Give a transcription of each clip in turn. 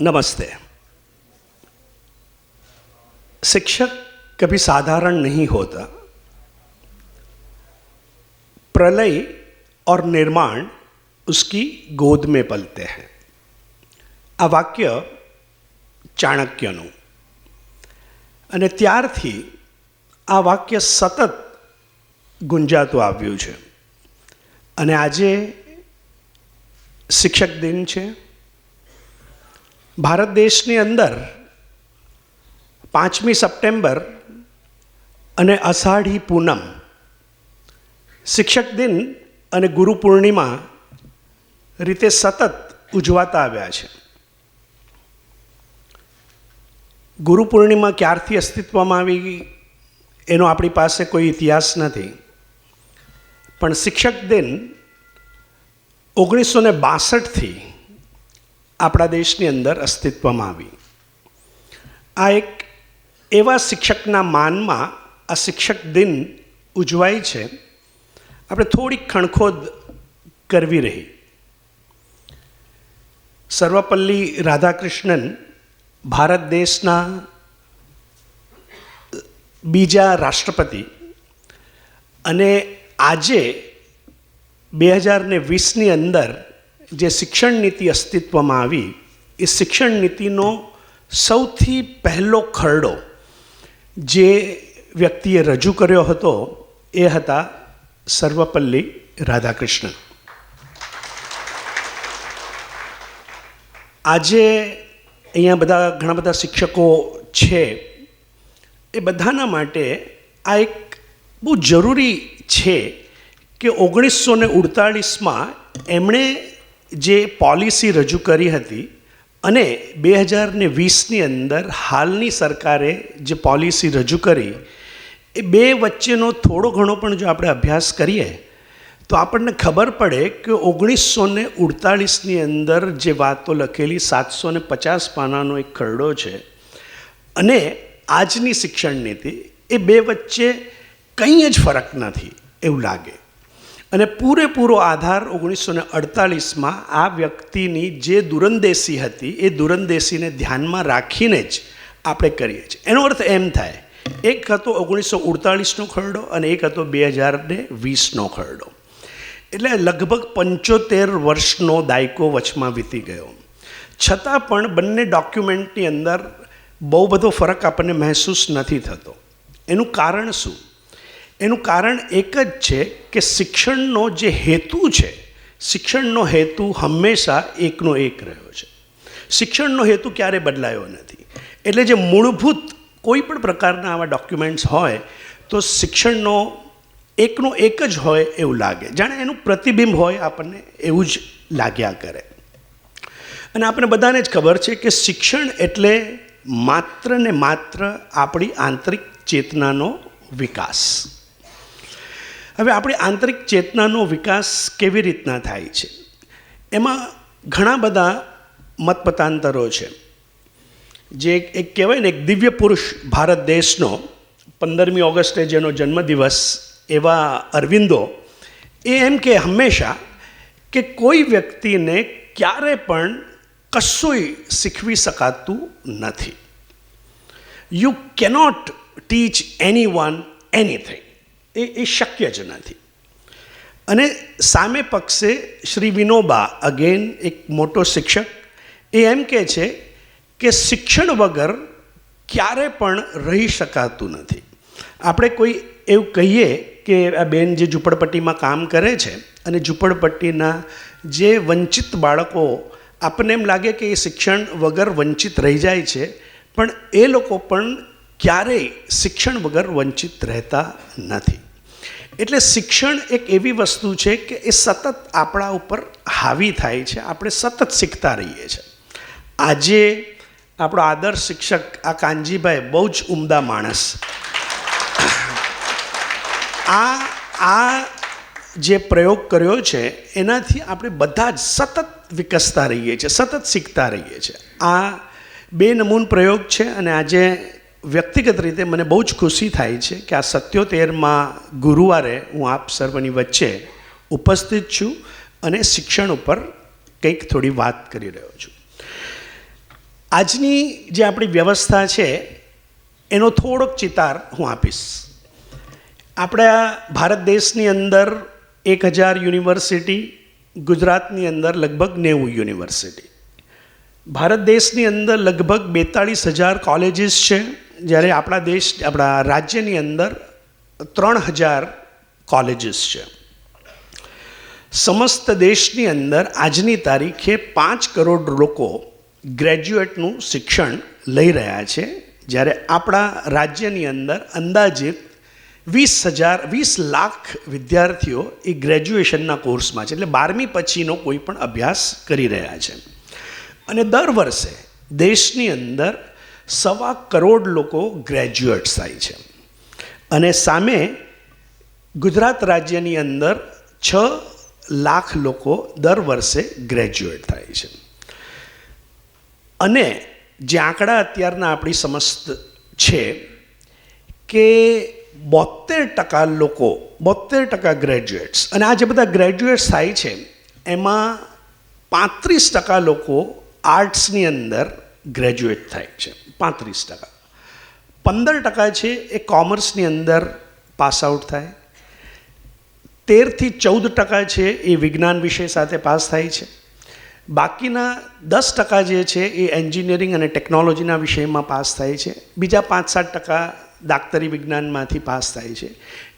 नमस्ते शिक्षक कभी साधारण नहीं होता प्रलय और निर्माण उसकी गोद में पलते हैं આ વાક્ય ચાણક્યનું અને ત્યારથી આ વાક્ય સતત ગુંજાતું આવ્યું છે અને આજે શિક્ષક દિન છે ભારત દેશની અંદર પાંચમી સપ્ટેમ્બર અને અષાઢી પૂનમ શિક્ષક દિન અને ગુરુ પૂર્ણિમા રીતે સતત ઉજવાતા આવ્યા છે. ગુરુ પૂર્ણિમા ક્યારથી અસ્તિત્વમાં આવી એનો આપણી પાસે કોઈ ઇતિહાસ નથી. પણ શિક્ષક દિન ઓગણીસો ને બાસઠથી આપણા દેશની અંદર અસ્તિત્વમાં આવી. આ એક એવા શિક્ષકના માનમાં આ શિક્ષક દિન ઉજવાય છે. આપણે થોડીક ખણખોદ કરવી રહી. સર્વપલ્લી રાધાકૃષ્ણન ભારત દેશના બીજા રાષ્ટ્રપતિ અને આજે બે હજાર વીસની અંદર જે શિક્ષણ નીતિ અસ્તિત્વમાં આવી, એ શિક્ષણ નીતિનો સૌથી પહેલો ખરડો જે વ્યક્તિએ રજૂ કર્યો હતો, એ હતા સર્વપલ્લી રાધાકૃષ્ણન. આજે અહીંયા બધા ઘણા બધા શિક્ષકો છે, એ બધાના માટે આ એક બહુ જરૂરી છે કે ઓગણીસો ને ઉડતાળીસમાં એમણે જે પોલિસી રજૂ કરી હતી અને બે હજાર ને વીસની અંદર હાલની સરકારે જે પોલિસી રજૂ કરી, એ બે વચ્ચેનો થોડો ઘણો પણ જો આપણે અભ્યાસ કરીએ, તો આપણને ખબર પડે કે ઓગણીસો ને ઉડતાળીસની અંદર જે વાતો લખેલી સાતસો ને પચાસ પાનાનો એક ખરડો છે અને આજની શિક્ષણ નીતિ, એ બે વચ્ચે કંઈ જ ફરક નથી એવું લાગે. અને પૂરેપૂરો આધાર ઓગણીસો ને અડતાલીસમાં આ વ્યક્તિની જે દુરંદેશી હતી, એ દુરંદેશીને ધ્યાનમાં રાખીને જ આપણે કરીએ છીએ. એનો અર્થ એમ થાય, એક હતો ઓગણીસો ઉડતાળીસનો ખરડો અને એક હતો બે હજાર ને વીસનો ખરડો. એટલે લગભગ પંચોતેર વર્ષનો દાયકો વચમાં વીતી ગયો. છતાં પણ બંને ડોક્યુમેન્ટની અંદર બહુ બધો ફરક આપણને મહેસૂસ નથી થતો. એનું કારણ શું? એનું કારણ એક જ છે કે શિક્ષણનો જે હેતુ છે, શિક્ષણનો હેતુ હંમેશા એકનો એક રહ્યો છે. શિક્ષણનો હેતુ ક્યારે બદલાયો નથી? એટલે જે મૂળભૂત કોઈ પણ પ્રકારના આવા ડોક્યુમેન્ટ્સ હોય, તો શિક્ષણનો એકનો એક જ હોય એવું લાગે. જાણે એનું પ્રતિબિંબ હોય આપણને એવું જ લાગ્યા કરે. અને આપણે બધાને જ ખબર છે કે શિક્ષણ એટલે માત્ર ને માત્ર આપણી આંતરિક ચેતનાનો વિકાસ. હવે આપણી આંતરિક ચેતનાનો વિકાસ કેવી રીતના થાય છે? એમાં ઘણા બધા મતપતાંતરો છે. જે એક કહેવાય ને, એક દિવ્ય પુરુષ ભારત દેશનો પંદરમી ઓગસ્ટે જેનો જન્મદિવસ એવા અરવિંદો, એ એમ કે હંમેશા કે કોઈ વ્યક્તિને ક્યારે પણ કશુંય શીખવી શકાતું નથી. You cannot teach any one anything એ એ શક્ય જ નથી. અને સામે પક્ષે શ્રી વિનોબા અગેન એક મોટો શિક્ષક, એ એમ કહે છે કે શિક્ષણ વગર ક્યારે પણ રહી શકાતું નથી. આપણે કોઈ એવું કહીએ કે આ બેન જે ઝૂંપડપટ્ટીમાં કામ કરે છે અને ઝૂંપડપટ્ટીના જે વંચિત બાળકો, આપણને એમ લાગે કે એ શિક્ષણ વગર વંચિત રહી જાય છે, પણ એ લોકો પણ ક્યારેય શિક્ષણ વગર વંચિત રહેતા નથી. એટલે શિક્ષણ એક એવી વસ્તુ છે કે એ સતત આપણા ઉપર હાવી થાય છે, આપણે સતત શીખતા રહીએ છીએ આજે આપણો આદર્શ શિક્ષક આ કાનજીભાઈ બહુ જ ઉમદા માણસ. આ આ જે પ્રયોગ કર્યો છે, એનાથી આપણે બધા જ સતત વિકસતા રહીએ છીએ સતત શીખતા રહીએ છીએ આ બે નમૂન પ્રયોગ છે અને આજે વ્યક્તિગત રીતે મને બહુ જ ખુશી થાય છે કે આ સત્યોતેરમાં ગુરુવારે હું આપ સર્વની વચ્ચે ઉપસ્થિત છું અને શિક્ષણ ઉપર કંઈક થોડી વાત કરી રહ્યો છું. આજની જે આપણી વ્યવસ્થા છે, એનો થોડોક ચિતાર હું આપીશ. આપણા ભારત દેશની અંદર એક હજાર યુનિવર્સિટી, ગુજરાતની અંદર લગભગ નેવું યુનિવર્સિટી. ભારત દેશની અંદર લગભગ બેતાળીસ હજાર કોલેજીસ છે. જ્યારે આપણા દેશ, આપણા રાજ્યની અંદર ત્રણ હજાર કોલેજીસ છે. સમસ્ત દેશની અંદર આજની તારીખે પાંચ કરોડ લોકો ગ્રેજ્યુએટનું શિક્ષણ લઈ રહ્યા છે. જ્યારે આપણા રાજ્યની અંદર અંદાજિત વીસ હજાર, વીસ લાખ વિદ્યાર્થીઓ એ ગ્રેજ્યુએશનના કોર્સમાં છે. એટલે બારમી પછીનો કોઈ પણ અભ્યાસ કરી રહ્યા છે. અને દર વર્ષે દેશની અંદર સવા કરોડ લોકો ગ્રેજ્યુએટ્સ થાય છે. અને સામે ગુજરાત રાજ્યની અંદર છ લાખ લોકો દર વર્ષે ગ્રેજ્યુએટ થાય છે. અને જે આંકડા અત્યારના આપણી સમસ્ત છે કે બોતેર ટકા લોકો બોતેર ટકા ગ્રેજ્યુએટ્સ અને આ જે બધા ગ્રેજ્યુએટ્સ થાય છે, એમાં પાંત્રીસ ટકા લોકો આર્ટ્સની અંદર ગ્રેજ્યુએટ થાય છે. પાંત્રીસ ટકા પંદર ટકા છે એ કોમર્સની અંદર પાસ આઉટ થાય. તેરથી ચૌદ ટકા છે એ વિજ્ઞાન વિષય સાથે પાસ થાય છે. બાકીના દસ ટકા જે છે એ એન્જિનિયરિંગ અને ટેકનોલોજીના વિષયમાં પાસ થાય છે. બીજા પાંચ સાત ટકા દાક્તરી વિજ્ઞાનમાંથી પાસ થાય છે.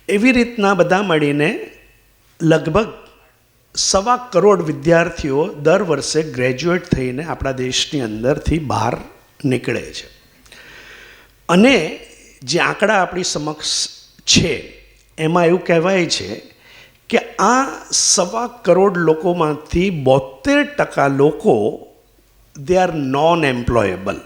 એવી રીતના બધા મળીને લગભગ સવા કરોડ વિદ્યાર્થીઓ દર વર્ષે ગ્રેજ્યુએટ થઈને આપણા દેશની અંદરથી બહાર નીકળે છે. અને જે આંકડા આપણી સમક્ષ છે, એમાં એવું કહેવાય છે કે આ સવા કરોડ લોકોમાંથી બોતેર ટકા લોકો they are non employable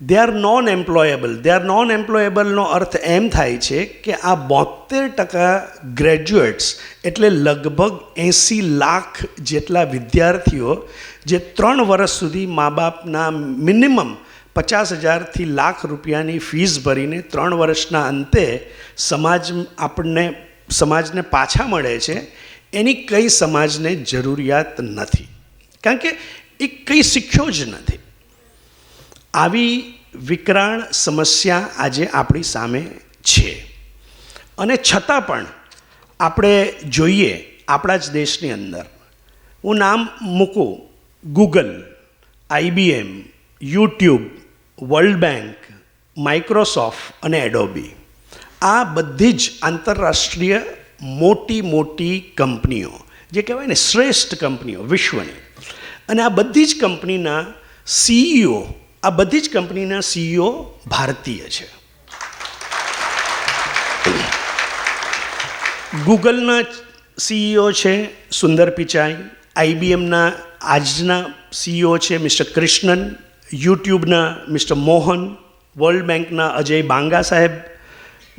they are non employable they are non એમ્પ્લોયેબલનો અર્થ એમ થાય છે કે આ બોતેર ટકા ગ્રેજ્યુએટ્સ એટલે લગભગ એંસી લાખ જેટલા વિદ્યાર્થીઓ જે ત્રણ વર્ષ સુધી મા બાપના મિનિમમ પચાસ હજારથી લાખ રૂપિયાની ફીસ ભરીને ત્રણ વર્ષના અંતે સમાજ આપણને, સમાજને પાછા મળે છે, એની કઈ સમાજને જરૂરિયાત નથી. કારણ કે એ કંઈ શીખ્યો જ નથી. આવી વિકરાળ સમસ્યા આજે આપણી સામે છે. અને છતાં પણ આપણે જોઈએ આપણા જ દેશની અંદર. હું નામ મૂકું Google IBM YouTube World Bank Microsoft અને એડોબી આ બધી જ આંતરરાષ્ટ્રીય મોટી મોટી કંપનીઓ, જે કહેવાય ને શ્રેષ્ઠ કંપનીઓ વિશ્વની. અને આ બધી જ કંપનીના સીઈઓ આ બધી જ કંપનીના સીઈઓ ભારતીય છે. ગૂગલના સીઈઓ છે સુંદર પિચાઈ, આઈબીએમના આજના સીઈઓ છે મિસ્ટર કૃષ્ણન, યુટ્યુબના મિસ્ટર મોહન, વર્લ્ડ બેંકના અજય બાંગા સાહેબ,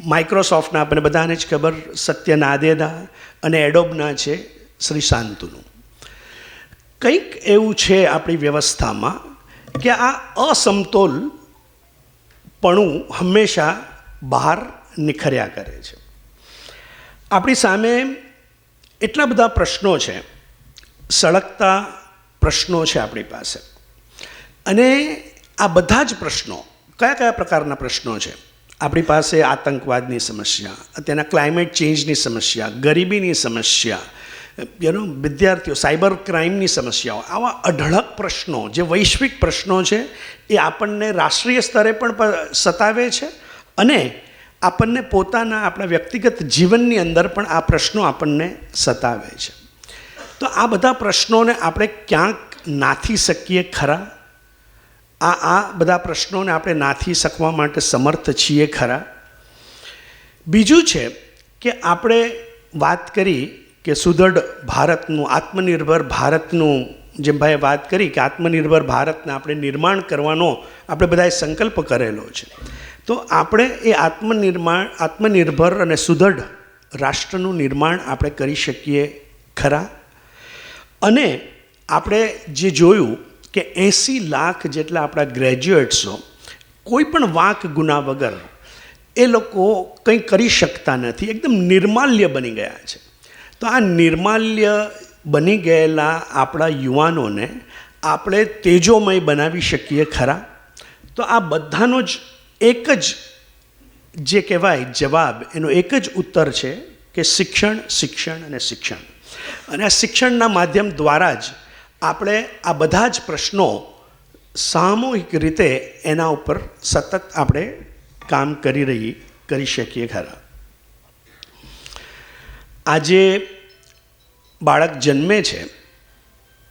માઇક્રોસોફ્ટના આપણે બધાને જ ખબર, સત્ય નાદેદા અને એડોબના છે શ્રી શાંતુનું કંઈક એવું છે આપણી વ્યવસ્થામાં કે આ અસમતોલપણું હંમેશા બહાર નિખર્યા કરે છે. આપણી સામે એટલા બધા પ્રશ્નો છે. સળગતા પ્રશ્નો છે આપણી પાસે. અને આ બધા જ પ્રશ્નો કયા કયા પ્રકારના પ્રશ્નો છે? આપણી પાસે આતંકવાદની સમસ્યા તેના ક્લાઇમેટ ચેન્જની સમસ્યા, ગરીબીની સમસ્યા યુનો વિદ્યાર્થીઓ, સાયબર ક્રાઇમની સમસ્યાઓ, આવા અઢળક પ્રશ્નો, જે વૈશ્વિક પ્રશ્નો છે, એ આપણને રાષ્ટ્રીય સ્તરે પણ સતાવે છે અને આપણને પોતાના આપણા વ્યક્તિગત જીવનની અંદર પણ આ પ્રશ્નો આપણને સતાવે છે. તો આ બધા પ્રશ્નોને આપણે ક્યાંક નાથી શકીએ ખરા? આ આ બધા પ્રશ્નોને આપણે નાથી શકવા માટે સમર્થ છીએ ખરા? બીજું છે કે આપણે વાત કરી કે સુદૃઢ ભારતનું, આત્મનિર્ભર ભારતનું જેમ ભાઈએ વાત કરી કે આત્મનિર્ભર ભારતને આપણે નિર્માણ કરવાનો આપણે બધાએ સંકલ્પ કરેલો છે. તો આપણે એ આત્મનિર્માણ આત્મનિર્ભર અને સુદૃઢ રાષ્ટ્રનું નિર્માણ આપણે કરી શકીએ ખરા? અને આપણે જે જોયું કે એંસી લાખ જેટલા આપણા ગ્રેજ્યુએટ્સો કોઈ પણ વાંક ગુના વગર એ લોકો કંઈ કરી શકતા નથી, એકદમ નિર્માલ્ય બની ગયા છે. તો આ નિર્માલ્ય બની ગયેલા આપણા યુવાનોને આપણે તેજોમય બનાવી શકીએ ખરા? તો આ બધાનો જ એક જ જે કહેવાય જવાબ, એનો એક જ ઉત્તર છે કે શિક્ષણ શિક્ષણ અને શિક્ષણ. અને આ શિક્ષણના માધ્યમ દ્વારા જ આપણે આ બધા જ પ્રશ્નો સામૂહિક રીતે એના ઉપર સતત આપણે કામ કરી રહી, કરી શકીએ ખરા? આજે બાળક જન્મે છે,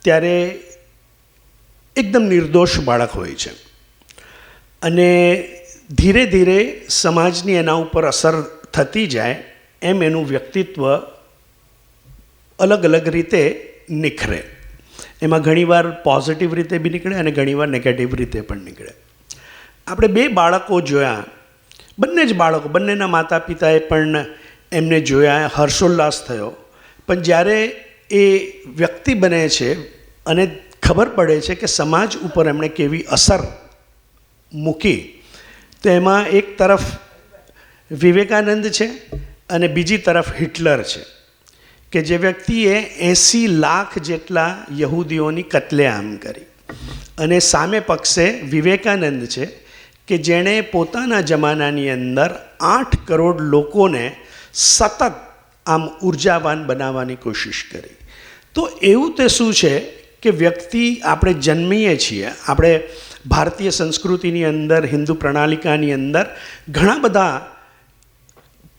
ત્યારે એકદમ નિર્દોષ બાળક હોય છે. અને ધીરે ધીરે સમાજની એના ઉપર અસર થતી જાય, એમ એનું વ્યક્તિત્વ અલગ અલગ રીતે નિખરે. એમાં ઘણીવાર પોઝિટિવ રીતે બી નીકળે અને ઘણીવાર નેગેટિવ રીતે પણ નીકળે. આપણે બે બાળકો જોયા, બંને જ બાળકો, બંનેના માતા પિતાએ પણ એમને જોયા, હર્ષોલ્લાસ થયો. પણ જ્યારે એ વ્યક્તિ બને છે, અને ખબર પડે છે કે સમાજ ઉપર એમણે કેવી અસર મૂકી, તો એમાં એક તરફ વિવેકાનંદ છે અને બીજી તરફ હિટલર છે, કે જે વ્યક્તિએ એંસી લાખ જેટલા યહૂદીઓની કતલેઆમ કરી. અને સામે પક્ષે વિવેકાનંદ છે કે જેણે પોતાના જમાનાની અંદર આઠ કરોડ લોકોને સતત આમ ઉર્જાવાન બનાવવાની કોશિશ કરી. તો એવું તે શું છે કે વ્યક્તિ આપણે જન્મીએ છીએ, આપણે ભારતીય સંસ્કૃતિની અંદર, હિન્દુ પ્રણાલિકાની અંદર ઘણા બધા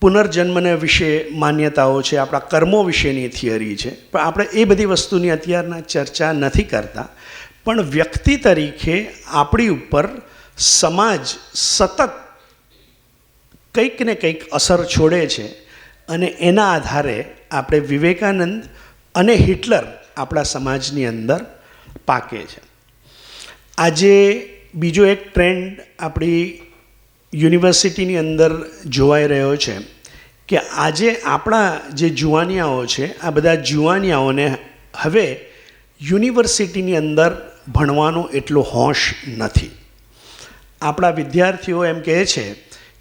પુનર્જન્મને વિશે માન્યતાઓ છે, આપણા કર્મો વિશેની થિયરી છે. પણ આપણે એ બધી વસ્તુની અત્યારના ચર્ચા નથી કરતા. પણ વ્યક્તિ તરીકે આપણી ઉપર સમાજ સતત કંઈક ને કંઈક અસર છોડે છે. અને એના આધારે આપણે વિવેકાનંદ અને હિટલર આપણા સમાજની અંદર પાકે છે. આજે બીજો એક ટ્રેન્ડ આપણી યુનિવર્સિટીની અંદર જોવાઈ રહ્યો છે કે આજે આપણા જે જુવાનિયાઓ છે, આ બધા જુવાનિયાઓને હવે યુનિવર્સિટીની અંદર ભણવાનો એટલો હોશ નથી. આપણા વિદ્યાર્થીઓ એમ કહે છે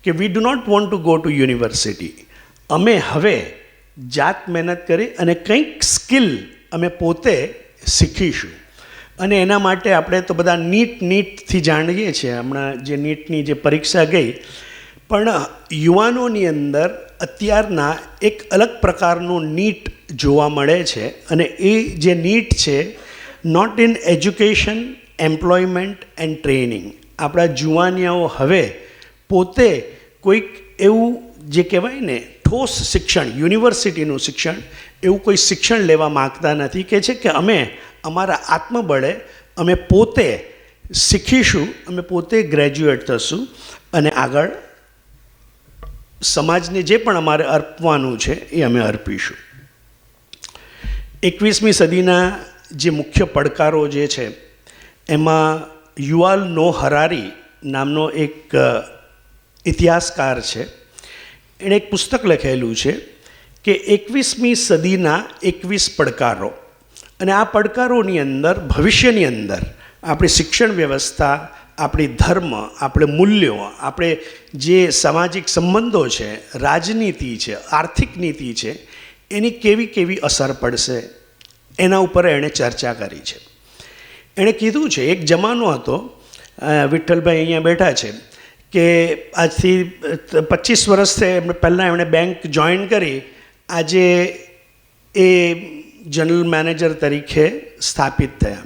કે we do not want to go to university અમે હવે જાત મહેનત કરી અને કંઈક સ્કિલ અમે પોતે શીખીશું. અને એના માટે આપણે તો બધા નીટ નીટથી જાણીએ છીએ. હમણાં જે નીટની જે પરીક્ષા ગઈ, પણ યુવાનોની અંદર અત્યારના એક અલગ પ્રકારનું નીટ જોવા મળે છે. અને એ જે નીટ છે not in education employment and training આપણા જુવાનિયાઓ હવે પોતે કોઈક એવું જે કહેવાય ને ઠોસ શિક્ષણ, યુનિવર્સિટીનું શિક્ષણ, એવું કોઈ શિક્ષણ લેવા માગતા નથી. કે છે કે અમે અમારા આત્મબળે અમે પોતે શીખીશું, અમે પોતે ગ્રેજ્યુએટ થશું અને આગળ સમાજને જે પણ અમારે અર્પવાનું છે એ અમે અર્પીશું. એકવીસમી સદીના જે મુખ્ય પડકારો જે છે, એમાં યુવાલ નો હરારી નામનો એક ઇતિહાસકાર છે. એણે એક પુસ્તક લખેલું છે કે એકવીસમી સદીના એકવીસ પડકારો. અને આ પડકારોની અંદર, ભવિષ્યની અંદર આપણી શિક્ષણ વ્યવસ્થા, આપણી ધર્મ, આપણે મૂલ્યો, આપણે જે સામાજિક સંબંધો છે, રાજનીતિ છે, આર્થિક નીતિ છે, એની કેવી કેવી અસર પડશે, એના ઉપર એણે ચર્ચા કરી છે. એણે કીધું છે, એક જમાનો હતો વિઠ્ઠલભાઈ અહીંયા બેઠા છે કે આજથી પચીસ વર્ષથી એમણે, પહેલાં એમણે બેંક જોઈન કરી. આજે એ જનરલ મેનેજર તરીકે સ્થાપિત થયા.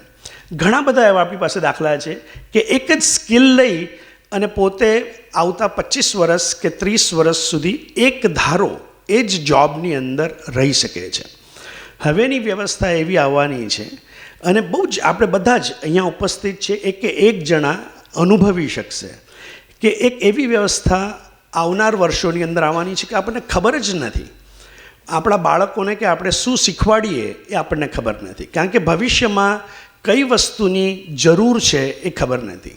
ઘણા બધા એવા આપણી પાસે દાખલા છે કે એક જ સ્કિલ લઈ અને પોતે આવતા પચીસ વર્ષ કે ત્રીસ વર્ષ સુધી એક ધારો એ જ જોબની અંદર રહી શકે છે. હવેની વ્યવસ્થા એવી આવવાની છે અને બહુ જ આપણે બધા જ અહીંયા ઉપસ્થિત છે એક કે એક જણા અનુભવી શકશે. કે એક એવી વ્યવસ્થા આવનાર વર્ષોની અંદર આવવાની છે કે આપણને ખબર જ નથી. આપણા બાળકોને કે આપણે શું શીખવાડીએ એ આપણને ખબર નથી. કારણ કે ભવિષ્યમાં કઈ વસ્તુની જરૂર છે એ ખબર નથી.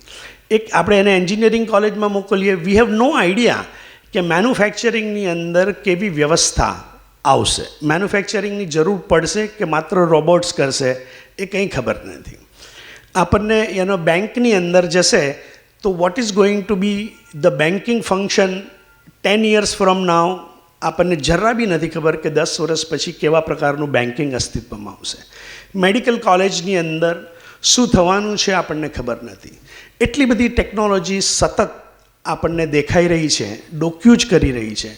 એક આપણે એને એન્જિનિયરિંગ કોલેજમાં મોકલીએ વી હેવ નો આઈડિયા કે મેન્યુફેક્ચરિંગની અંદર કેવી વ્યવસ્થા આવશે. મેન્યુફેક્ચરિંગની જરૂર પડશે કે માત્ર રોબોટ્સ કરશે એ કંઈ ખબર નથી. આપણને એનો બેંકની અંદર જશે તો what is going to be the banking function ten years from now આપણને જરા બી નથી ખબર કે દસ વર્ષ પછી કેવા પ્રકારનું બેન્કિંગ અસ્તિત્વમાં આવશે. મેડિકલ કોલેજની અંદર શું થવાનું છે આપણને ખબર નથી. એટલી બધી ટેકનોલોજી સતત આપણને દેખાઈ રહી છે ડોક્યુજ કરી રહી છે.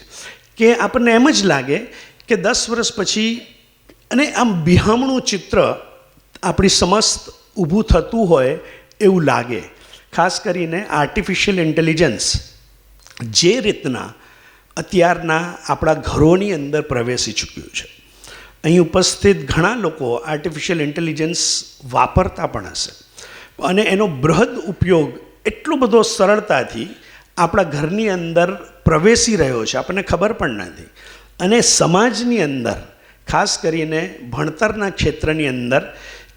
કે આપણને એમ જ લાગે કે દસ વર્ષ પછી અને આમ બિહામણું ચિત્ર આપણી સમસ્ત ઊભું થતું હોય એવું લાગે. ખાસ કરીને આર્ટિફિશિયલ ઇન્ટેલિજન્સ જે રીતના અત્યારના આપણા ઘરોની અંદર પ્રવેશી ચૂક્યું છે. અહીં ઉપસ્થિત ઘણા લોકો આર્ટિફિશિયલ ઇન્ટેલિજન્સ વાપરતા પણ હશે. અને એનો બૃહદ ઉપયોગ એટલો બધો સરળતાથી આપણા ઘરની અંદર પ્રવેશી રહ્યો છે, આપણને ખબર પણ નથી. અને સમાજની અંદર, ખાસ કરીને ભણતરના ક્ષેત્રની અંદર,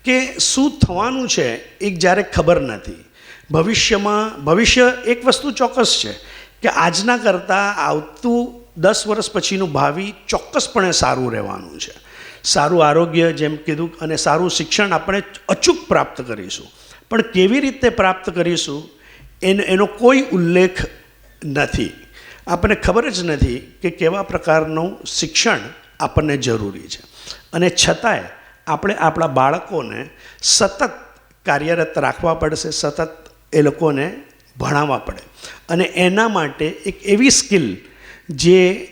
કે શું થવાનું છે એ જ્યારે ખબર નથી. ભવિષ્યમાં, ભવિષ્ય એક વસ્તુ ચોક્કસ છે કે આજના કરતાં આવતું દસ વર્ષ પછીનું ભાવિ ચોક્કસપણે સારું રહેવાનું છે. સારું આરોગ્ય જેમ કીધું અને સારું શિક્ષણ આપણે અચૂક પ્રાપ્ત કરીશું. પણ કેવી રીતે પ્રાપ્ત કરીશું એનો એનો કોઈ ઉલ્લેખ નથી. આપણને ખબર જ નથી કે કેવા પ્રકારનું શિક્ષણ આપણને જરૂરી છે. અને છતાંય આપણે આપણા બાળકોને સતત કાર્યરત રાખવા પડશે, સતત એ લોકોને ભણાવવા પડે. અને એના માટે એક એવી સ્કિલ જે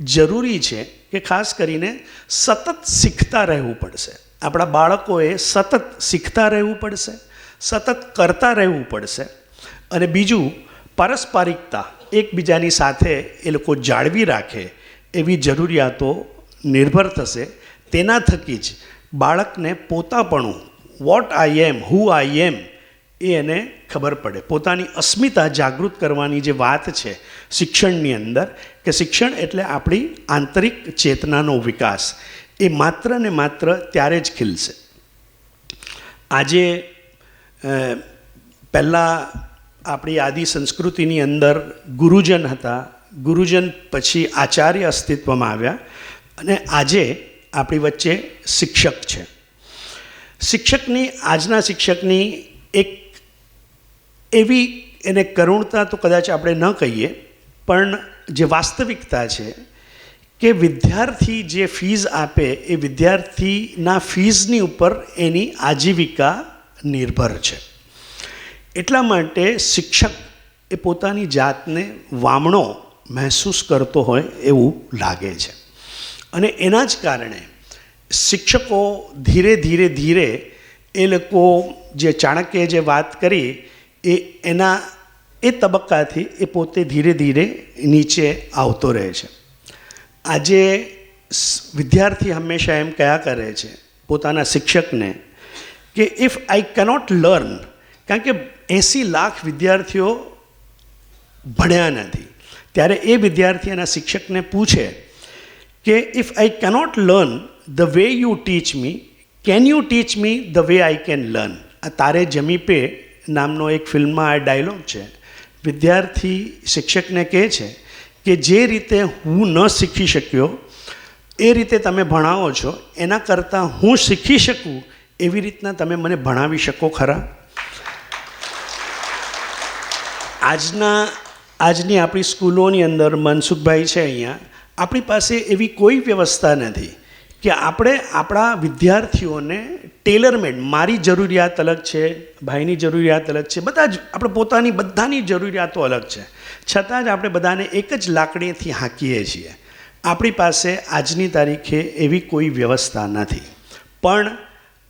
જરૂરી છે કે ખાસ કરીને સતત શીખતા રહેવું પડશે. આપણા બાળકોએ સતત શીખતા રહેવું પડશે, સતત કરતા રહેવું પડશે. અને બીજું, પારસ્પરિકતા એકબીજાની સાથે એ લોકો જાળવી રાખે એવી જરૂરિયાતો નિર્ભર થશે. તેના થકી જ બાળકને પોતાપણું વોટ આઈ એમ હુ આઈ એમ એ એને ખબર પડે. પોતાની અસ્મિતા જાગૃત કરવાની જે વાત છે શિક્ષણની અંદર, કે શિક્ષણ એટલે આપણી આંતરિક ચેતનાનો વિકાસ, એ માત્ર ને માત્ર ત્યારે જ ખીલશે. આજે પહેલાં આપણી આદિ સંસ્કૃતિની અંદર ગુરુજન હતા. ગુરુજન પછી આચાર્ય અસ્તિત્વમાં આવ્યા અને આજે આપણી વચ્ચે શિક્ષક છે. શિક્ષકની, આજના શિક્ષકની એક એવી એને કરુણતા તો કદાચ આપણે ન કહીએ, પણ જે વાસ્તવિકતા છે કે વિદ્યાર્થી જે ફીઝ આપે એ વિદ્યાર્થીના ફીઝની ઉપર એની આજીવિકા નિર્ભર છે. એટલા માટે શિક્ષક એ પોતાની જાતને વામણો મહેસૂસ કરતો હોય એવું લાગે છે. અને એના જ કારણે શિક્ષકો ધીરે ધીરે ધીરે એ લોકો જે ચાણક્યે જે વાત કરી એ એના, એ તબક્કાથી એ પોતે ધીરે ધીરે નીચે આવતો રહે છે. આજે વિદ્યાર્થી હંમેશા એમ કયા કરે છે, પોતાના શિક્ષકને, કે ઇફ આઈ કેનોટ લર્ન કારણ કે એંસી લાખ વિદ્યાર્થીઓ ભણ્યા નથી. ત્યારે એ વિદ્યાર્થી એના શિક્ષકને પૂછે કે if I cannot learn the way you teach me can you teach me the way I can learn આ તારે જમી પે નામનો એક ફિલ્મમાં આ ડાયલોગ છે. વિદ્યાર્થી શિક્ષકને કહે છે કે જે રીતે હું ન શીખી શક્યો, એ રીતે તમે ભણાવો છો, એના કરતાં હું શીખી શકું, એવી રીતના તમે મને ભણાવી શકો ખરા? આજના, આજની આપણી સ્કૂલોની અંદર મનસુખભાઈ છે અહીંયા. આપણી પાસે એવી કોઈ વ્યવસ્થા નથી. કે આપણે આપણા વિદ્યાર્થીઓને ટેલરમેડ મારી જરૂરિયાત અલગ છે, ભાઈની જરૂરિયાત અલગ છે, બધા જ, આપણે પોતાની, બધાની જરૂરિયાતો અલગ છે. છતાં જ આપણે બધાને એક જ લાકડીથી હાંકીએ છીએ. આપણી પાસે આજની તારીખે એવી કોઈ વ્યવસ્થા નથી. પણ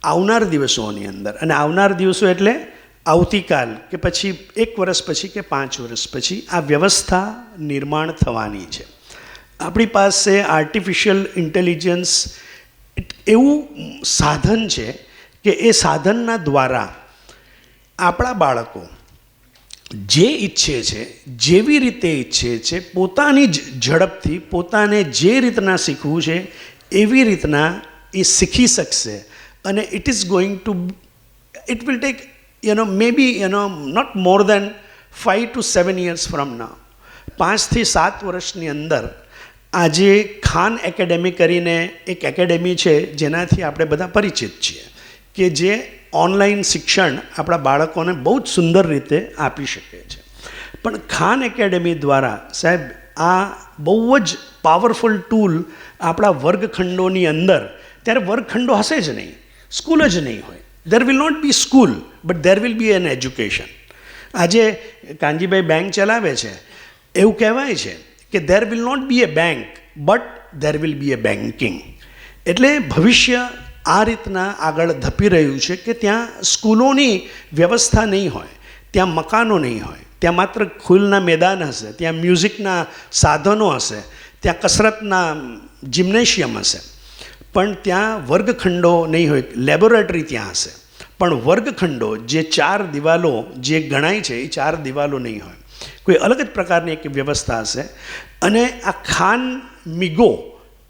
આવનાર દિવસોની અંદર, અને આવનાર દિવસો એટલે આવતીકાલ, કે પછી એક વર્ષ પછી કે પાંચ વર્ષ પછી આ વ્યવસ્થા નિર્માણ થવાની છે. આપણી પાસે આર્ટિફિશિયલ ઇન્ટેલિજન્સ એવું સાધન છે કે એ સાધનના દ્વારા આપણા બાળકો જે ઈચ્છે છે, જેવી રીતે ઈચ્છે છે, પોતાની જ ઝડપથી, પોતાને જે રીતના શીખવું છે, એવી રીતના એ શીખી શકશે. અને it is going to it will take you know maybe you not more than five to seven years from now પાંચથી સાત વર્ષની અંદર આજે ખાન એકેડેમી કરીને એક એકેડેમી છે, જેનાથી આપણે બધા પરિચિત છીએ, કે જે ઓનલાઈન શિક્ષણ આપણા બાળકોને બહુ જ સુંદર રીતે આપી શકે છે. પણ ખાન એકેડેમી દ્વારા, સાહેબ, આ બહુ જ પાવરફુલ ટૂલ આપણા વર્ગખંડોની અંદર, ત્યારે વર્ગખંડો હશે જ નહીં સ્કૂલ જ નહીં હોય. There will not be school but there will be an education આજે કાનજીભાઈ બેંક ચલાવે છે, એવું કહેવાય છે કે there will not be a bank but there will be a banking એટલે ભવિષ્ય આ રીતના આગળ ધપી રહ્યું છે કે ત્યાં સ્કૂલોની વ્યવસ્થા નહીં હોય, ત્યાં મકાનો નહીં હોય, ત્યાં માત્ર ખુલના મેદાન હશે, ત્યાં મ્યુઝિકના સાધનો હશે, ત્યાં કસરતના જિમ્નેશિયમ હશે. પણ ત્યાં વર્ગખંડો નહીં હોય, લેબોરેટરી ત્યાં હશે. પણ વર્ગખંડો જે ચાર દિવાલો જે ગણાય છે એ ચાર દિવાલો નહીં હોય. કોઈ અલગ જ પ્રકારની એક વ્યવસ્થા હશે. અને આ ખાન મિગો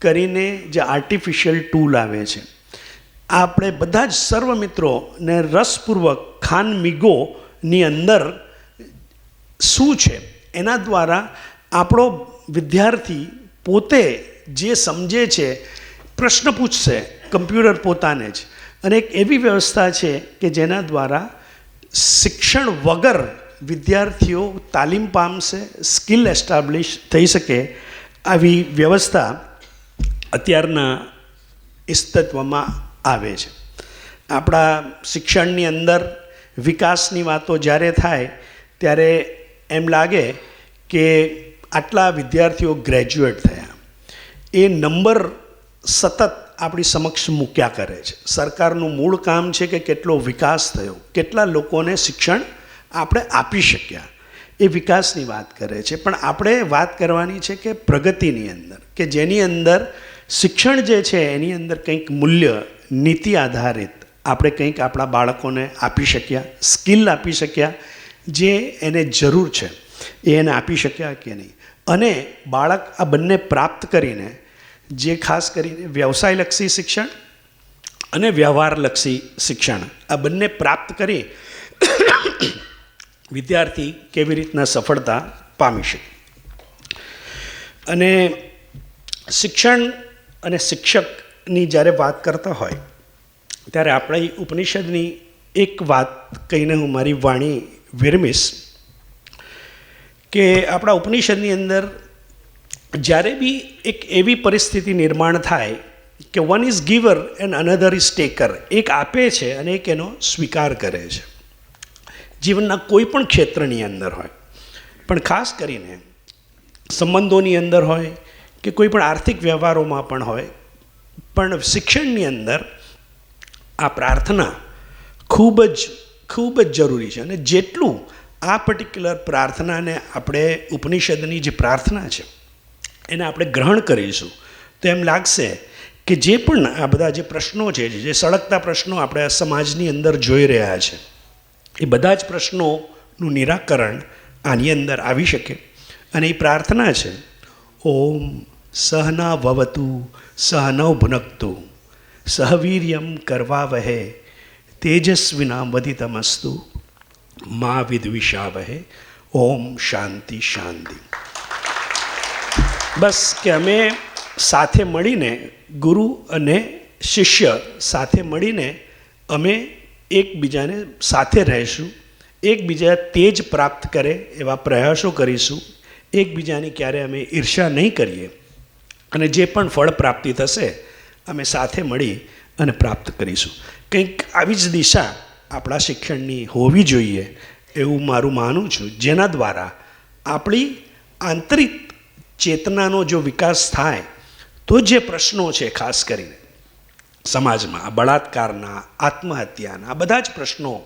કરીને જે આર્ટિફિશિયલ ટૂલ આવે છે, આપણે બધા જ સર્વ મિત્રોને રસપૂર્વક ખાન મિગોની અંદર શું છે, એના દ્વારા આપણો વિદ્યાર્થી પોતે જે સમજે છે, પ્રશ્ન પૂછશે, કમ્પ્યુટર પોતાને જ. અને એક એવી વ્યવસ્થા છે કે જેના દ્વારા શિક્ષણ વગર વિદ્યાર્થીઓ તાલીમ પામશે સ્કિલ એસ્ટાબ્લિશ થઈ શકે આવી વ્યવસ્થા અત્યારના અસ્તિત્વમાં આવે છે. આપણા શિક્ષણની અંદર વિકાસની વાતો જ્યારે થાય ત્યારે એમ લાગે કે આટલા વિદ્યાર્થીઓ ગ્રેજ્યુએટ થયા. એ નંબર સતત આપણી સમક્ષ મૂક્યા કરે છે. સરકારનું મૂળ કામ છે કે કેટલો વિકાસ થયો, કેટલા લોકોને શિક્ષણ આપણે આપી શક્યા. એ વિકાસની વાત કરે છે. પણ આપણે વાત કરવાની છે કે પ્રગતિની અંદર, કે જેની અંદર શિક્ષણ જે છે એની અંદર કંઈક મૂલ્ય, નીતિ આધારિત આપણે કંઈક આપણા બાળકોને આપી શક્યા, સ્કિલ આપી શક્યા, જે એને જરૂર છે. એ એને આપી શક્યા કે નહીં? અને બાળક આ બંને પ્રાપ્ત કરીને, જે ખાસ કરીને વ્યવસાયલક્ષી શિક્ષણ અને વ્યવહારલક્ષી શિક્ષણ, આ બંને પ્રાપ્ત કરી વિદ્યાર્થી કેવી રીતના સફળતા પામી શકે? અને શિક્ષણ અને શિક્ષકની જ્યારે વાત કરતા હોય, ત્યારે આપણી ઉપનિષદની એક વાત કહીને હું મારી વાણી વિરમીશ કે આપણા ઉપનિષદની અંદર જ્યારે બી એક એવી પરિસ્થિતિ નિર્માણ થાય કે one is giver and another is taker એક આપે છે અને એક એનો સ્વીકાર કરે છે. જીવનના કોઈ પણ ક્ષેત્રની અંદર હોય. પણ ખાસ કરીને સંબંધોની અંદર હોય કે કોઈ પણ આર્થિક વ્યવહારોમાં પણ હોય, પણ શિક્ષણની અંદર આ પ્રાર્થના ખૂબ જ ખૂબ જ જરૂરી છે. અને જેટલું આ પર્ટિક્યુલર પ્રાર્થનાને આપણે ઉપનિષદની જે પ્રાર્થના છે, એને આપણે ગ્રહણ કરીશું, તો એમ લાગશે કે જે પણ આ બધા જે પ્રશ્નો છે, જે સળગતા પ્રશ્નો આપણે સમાજની અંદર જોઈ રહ્યા છે એ બધા જ પ્રશ્નોનું નિરાકરણ આની અંદર આવી શકે. અને એ પ્રાર્થના છે, ઓમ સહના ભવતુ સહનવ ભુનકતુ, સહવીર્યમ કરવા વહે તેજસ્વિના વધિતમસ્તુ મા વિદ્વિષાવહે, ઓમ શાંતિ શાંતિ. બસ કે અમે સાથે મળીને ગુરુ અને શિષ્ય સાથે મળીને અમે એકબીજાને સાથે રહીશું, એકબીજા તેજ પ્રાપ્ત કરે એવા પ્રયાસો કરીશું, એકબીજાની ક્યારે અમે ઈર્ષા નહીં કરીએ અને જે પણ ફળ પ્રાપ્તિ થશે અમે સાથે મળી અને પ્રાપ્ત કરીશું. કંઈક આવી જ દિશા આપણા શિક્ષણની હોવી જોઈએ એવું મારું માનું છું, જેના દ્વારા આપણી આંતરિક ચેતનાનો જો વિકાસ થાય, તો જે પ્રશ્નો છે ખાસ કરીને સમાજમાં બળાત્કારના, આત્મહત્યાના બધા જ પ્રશ્નો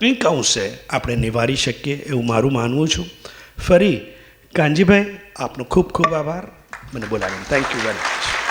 કંઈક અંશે આપણે નિવારી શકીએ એવું મારું માનવું છું. ફરી કાનજીભાઈ, આપનો ખૂબ ખૂબ આભાર. મને બોલાવ્યો થેન્ક યુ વેરી